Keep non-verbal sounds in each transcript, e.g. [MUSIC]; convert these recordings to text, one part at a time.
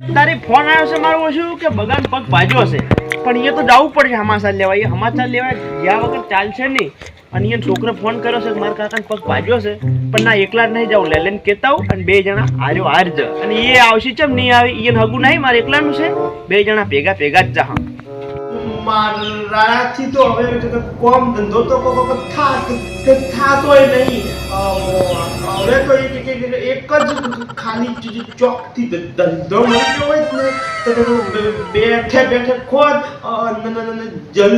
તારી ફોન આવ્યો છે મારું શું કે બગાન પગ ભાજ્યો છે પણ એ તો જવું પડશે સમાચાર લેવા એ સમાચાર લેવા ગયા વગર ચાલશે નહીં. અને અહીંયા છોકરો ફોન કર્યો છે મારા કાકાને પગ ભાજ્યો છે, પણ ના, એકલા નહીં જાઉં. લે લઈને કહેતા અને બે જણા હાર્યો હારજ અને એ આવશે ચમ નહીં આવે? એ હગું નહીં? મારે એકલાનું છે? બે જણા ભેગા ભેગા જ જા મારાથી તો હવે કોમ ધંધો તો થાતો. નહીં. હવે તો એક જ ખાલી ચોકથી ધંધો મળી ગયો હોય ને, તો બેઠે બેઠે ખોદ જલ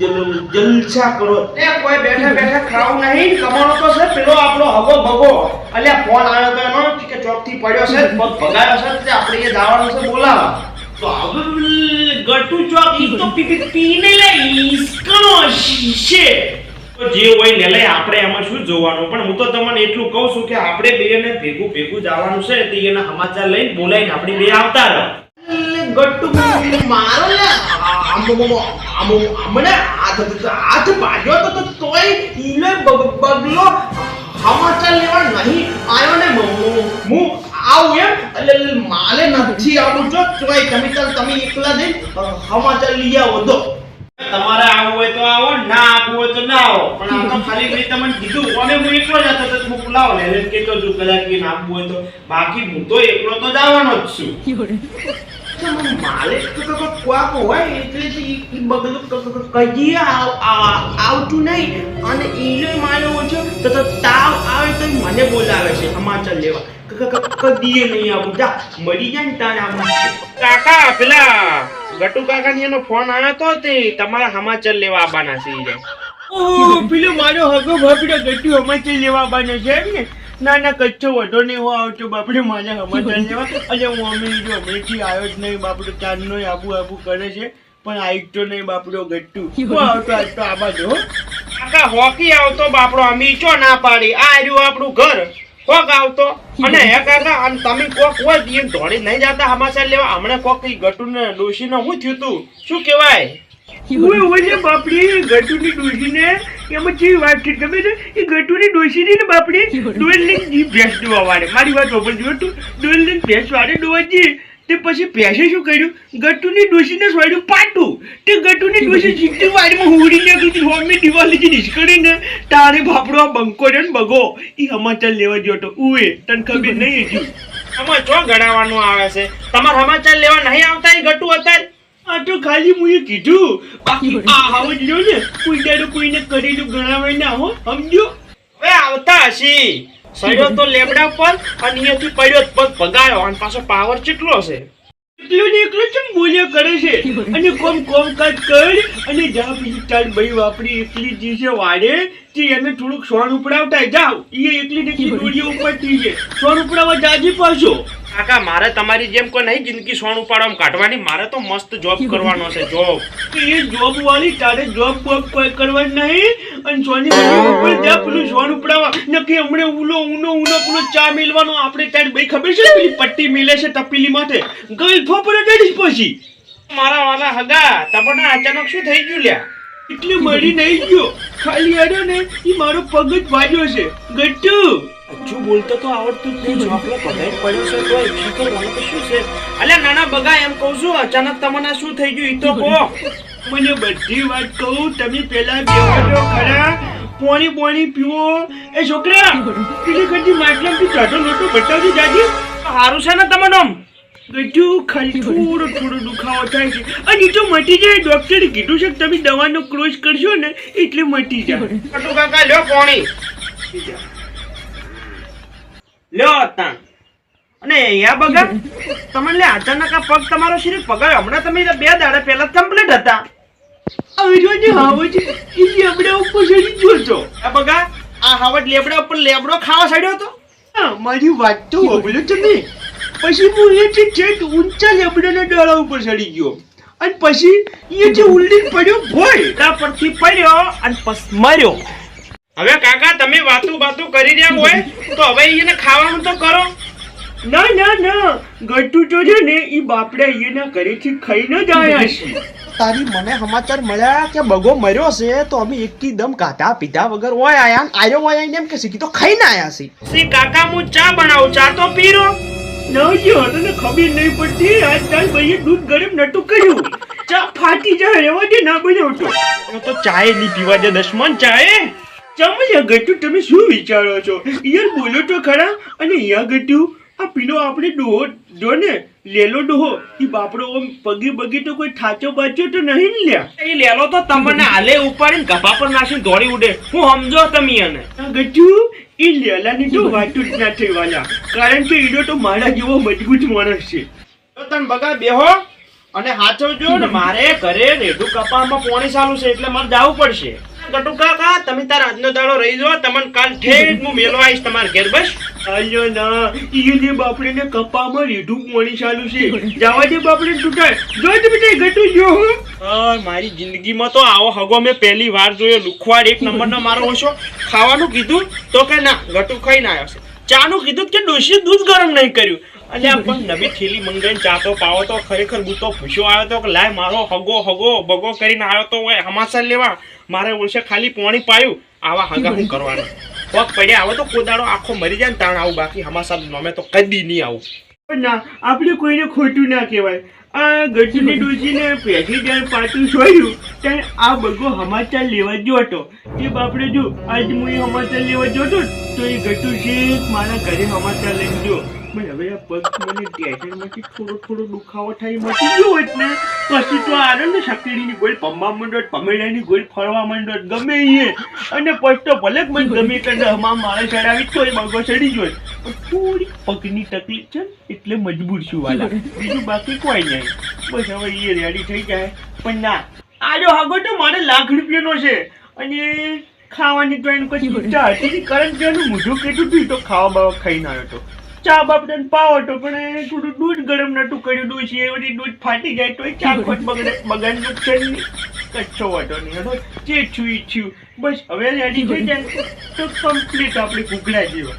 જલ જલસા કરો. એ કોઈ બેઠે બેઠે ખાવું નહીં કમાણો તો છે, પેલો આપણો હગો ભગો. અલ્યા, ફોન આવ્યો તો એનો કે ચોકથી પડ્યો છે ભગાયો છે, તે આપણે એ દાવાનું છે, બોલાવા. તો હવે ગટુ ચોક, ઈ તો પીને લે ઈસકણો છે તો જે હોય ને લઈ આપણે એમાં શું જોવાનું પણ હું તો તમને એટલું કહું છું કે આપણે બેને ભેગું ભેગું જવાનું છે તે એના સમાચાર લઈને બોલાઈને આપણે બે આવતા રહો ગટ્ટુ મારો લે આમો હાથ હાથ ભાગ્યો તો તોય ઈલે બગલો સમાચાર લેવા નહીં આવ્યો ને હું આવું એમ એટલે માલે નથી આવું જો તોય તમે તમે એકલા જઈ સમાચાર લઈ આવો તો તમારે આવવું હોય તો આવો ના આવો પણ આ તો ખાલી મેં તમને કીધું કોને હું એકલો જ હતો તો હું બોલાવો ને એટલે કેતો છું કદાચ કે ના હોય તો. બાકી હું તો એકલો તો જવાનો જ છું. માલિક તો ક્વાક હોય એટલે આવતું નહીં. અને છો તાવ આવે તો મને બોલાવે છે સમાચાર લેવા. ક- ક- ક- કદીએ નહીં આવું. જા મરી જાય ને તાને આવું કાકા પેલા ગટુ કાકા ની એનો ફોન આવ્યો તો તે તમારા સમાચાર લેવા આવવાના છે [LAUGHS] પેલો મારો હગો બાપડો ગટુ સમાચાર લેવા આવવાનો છે એમ ને? ના ના કચ્છો વધો નહીં હું આવતો બાપડે મારા સમાચાર લેવા. અને હું અમે જો અમેથી આવ્યો જ નહીં બાપડો ચાંદનો આબુ આબુ કરે છે પણ આવી નહીં બાપડો ગટ્ટુ. હું આવતો આજ તો આબા જો. કાકા હોકી આવતો બાપડો અમે ચો ના પાડી? આ રહ્યું આપણું ઘર. કોક આવતો? અને હે કાકા અને તમે કોક હોય એમ ધોળી નહીં જતા સમાચાર લેવા. હમણાં કોક ઈ ગટુ ને ડોશી નું શું થયું તું? શું કહેવાય? ઓય ઓય બાપડી ગટુની ડોશીને એમાં જે વાત છે તમે છે? એ ગટુની ડોશી ને બાપડી ડોલ લઈને જી ભેંસ દોવા વાળે મારી વાત ઓપન જો તું. ડોલ લઈને ભેંસ વાળે દોવા તે પછી ભેંસે શું કર્યું? ગટુની ડોશીને સ્વાડ્યું પાટું તે ગટુની ડોશી સીધી વાડીમાં હુડી નાખી હોમી દિવાલીથી નીકળીને તારે બાપડો આ બંકો છે ને બગો. એ સમાચાર લેવા ગયો હતો ઉએ તને ખબર નહીં હજી. આમાં ચો ગણાવવાનું આવે છે? તમારે સમાચાર લેવા નહીં આવતા એ ગટુ અત્યારે? આ તો ખાલી મુએ કીધું. બાકી આ હાવ જ લ્યો ને કોઈ દાડો કોઈને કરેલું ગણાવાય ના હો સમજો? હવે આવતા હશી. સડ્યો તો લેબડા પર અને અહીંયાથી પડ્યો પગ ભગાયો. અને પાછો પાવર કેટલો છે એટલો ને એકલો ચમ બોલ્યા કરે છે? અને કોમ કોમ કાજ કરી અને જા બીજી ચાલ ભાઈ વાપરી એકલી જી છે વાડે તે એને થોડુંક સોન ઉપડાવતા જાવ એ એકલી ને દોડીઓ ઉપડતી છે. સોન ઉપડાવવા જાજી પાછો. કાકા મારે તમારી જેમ કોઈ નહીં જિંદગી સોન ઉપાડવામાં કાઢવાની. મારે તો મસ્ત જોબ કરવાનો છે જોબ એ જોબ વાળી તારે જોબ બોબ કોઈ કરવાની નહીં? અને સોની ઉપર ત્યાં પેલું સોન ઉપડાવા. નક્કી હમણે ઉલો ઉનો ઉનો પેલો ચા મેલવાનો. આપણે તારી ભાઈ ખબર છે પેલી પટ્ટી મેલે છે તપીલી માથે? ગઈ ફોપરે ચડીશ પછી. મારા વાલા હગા તમને અચાનક શું થઈ ગયું લ્યા? એટલે મળી નહીં ગયો. ખાલી આડો ને એ મારો પગ જ વાગ્યો છે. ગટ્ટુ. હજુ બોલતો તો આવડતું જ નહીં ચોકલો પગાઈ પડ્યો છે તો શીખર મને તો શું છે? અલ્યા નાના બગા એમ કહું છું અચાનક તમને શું થઈ ગયું? એ તો કહો. મને બધી વાત કહું તમે પેલા બેવડો ખરા. પોણી પોણી પીવો. એ છોકરા પેલી માટલા માટલામાંથી ચાટો લોટો બતાવજો જાજી. સારું છે ને તમને આમ? ગજુ ખાલી થોડો થોડો દુખાવો થાય છે. અને તો મટી જાય ડોક્ટરે કીધું છે કે તમે દવાનો ક્રોસ કરશો ને એટલે મટી જાય. કાકા લ્યો પોણી. લ્યો તાણ. અને યા બગા તમને લે અચાનક આ પગ તમારો શરીર પગાયો હમણાં તમે બે દાડા પહેલા કમ્પ્લીટ હતા. અવિરોજી હાવજ ઈ લેબડા ઉપર ચડી ગયો છો. આ બગા આ હાવજ લેબડા ઉપર લેબડો ખાવા સડ્યો હતો. મારી વાત તો તમે. પછી હું એ છે છેક ઊંચા લેબડાના ડાળા ઉપર ચડી ગયો. અને પછી એ જે ઉલ્લી પડ્યો ભોય. તા પરથી પડ્યો અને મર્યો. હવે કાકા તમે વાતું બાતું કરી રહ્યા હોય તો હવે એને ખાવાનું તો કરો. ના ના ના. ગટ્ટુ તો છે ને એ બાપડે એના ઘરેથી ખાઈને જ આવ્યા છે તારી મને સમાચાર મળ્યા કે બગો મર્યો છે તો અમે એકદમ કાતા પીધા વગર ઓય આયા આયો ઓય આઈને એમ કે શીખી તો ખાઈને આયા છે. સી કાકા હું ચા બનાવું ચા તો પીરો. નવજી હતો ને ખબર નહીં પડતી. આજ તાર ભાઈએ દૂધ ગરમ નતું કર્યું. ચા ફાટી જાય રેવા દે ના બન્યો તો ચાય નહીં પીવા દે દશમન ચાય. ચમયા ગટુ તમે શું વિચારો છો? યાર બોલો તો ખરા અને યા ગટુ આ પીલો આપણે ડોહો જો ને લેલો ડોહો એ બાપડો ઓમ પગે બગે તો કોઈ ઠાચો બાચો તો નહીં ને લ્યા. એ લેલો તો તમને હાલે ઉપાડીને ગભા પર નાખીને દોડી ઉડે. હું સમજો તમે એને. ગટુ એ લેલાની તો વાતું જ ના થઈ વાલા. કારણ કે ઈડો તો મારા જેવો મજબૂત માણસ છે. તો તમે બગા બેહો અને હાચવજો ને [LAUGHS] મારે ઘરે રેઢું કપામાં પોણી ચાલુ છે એટલે મારે જવું પડશે. ગટુ કાકા તમે તાર આજનો દાડો રહી જો તમને કાલ ઠેઠ હું મેલવા આવીશ તમાર ઘેર બસ. અલ્યો ના ઈ જે બાપડે ને કપામાં રીઢું પોણી ચાલુ છે. જવા દે બાપડી તૂટાય જો તમે તે ગટુ જો મારી જિંદગીમાં તો આવો હગો મેં પહેલી વાર જોયો. લુખવાડ એક નંબરનો મારો હશો ખાવાનું કીધું તો કે ના ગટુ ખાઈને આવ્યો છે. ચાનું કીધું કે ડોશી દૂધ ગરમ નહીં કર્યું. આ પણ નવી થેલી મંગાઈને ચાતો પાવો તો ખરેખર હું તો ભૂસ્યો આવ્યો તો કે લાય મારો હગો હગો બગો કરીને આવ્યો તો હોય, હમાસર લેવા. મારે ઓળશે ખાલી પોણી પાયું. આવા હગા હું કરવાના. પગ પડ્યા, હવે તો કોદાડો આખો મરી જાય ને તાણ આવું બાકી હમાસર નમે તો કદી નહીં આવું. ના, આપણે કોઈને ખોટું ના કહેવાય. આ ગઢને ડોજીને પહેલી જ્યારે પાછું જોયું, ત્યારે આ બગો સમાચાર લેવા હતો. તે બાપડે જો, આજ હું એ સમાચાર લેવા હતો તો એ ગટુ છે મારા ઘરે સમાચાર લઈને ગયો. પણ હવે આ પગ મને ટેટરમાંથી થોડો થોડો દુખાવો થાય મટી ગયો એટલે પછી તો આનંદ ને ગોળ પમવા માંડોત પમેડાની ગોળ ફરવા માંડોત, ગમે એ અને પછી તો ભલે મને ગમે તે હમા મારે ચડાવી તો એ બગો ચડી જોઈ થોડી પગની તકલીફ છે એટલે મજબૂર છું વાલા. બીજું બાકી કોઈ નહીં. બસ હવે એ રેડી થઈ જાય. પણ ના, આજો હાગો તો મારે લાખ રૂપિયાનો છે. અને ખાવાની તો એને પછી ઈચ્છા હતી કે એનું મોઢું કેટલું હતું તો ખાવા બાવા ખાઈને આવ્યો હતો ચા બાપડે પાવ હતો પણ થોડું દૂધ ગરમ નતું કર્યું દૂધ છે એ બધી દૂધ ફાટી જાય તો એ ચા ખોટ બગડે બગાડ નુકસાન કચ્છો વાટો નહીં. હતો જે છું ઈ થયું. બસ હવે રેડી થઈ જાય તો કમ્પ્લીટ આપણે કુકડા જેવા.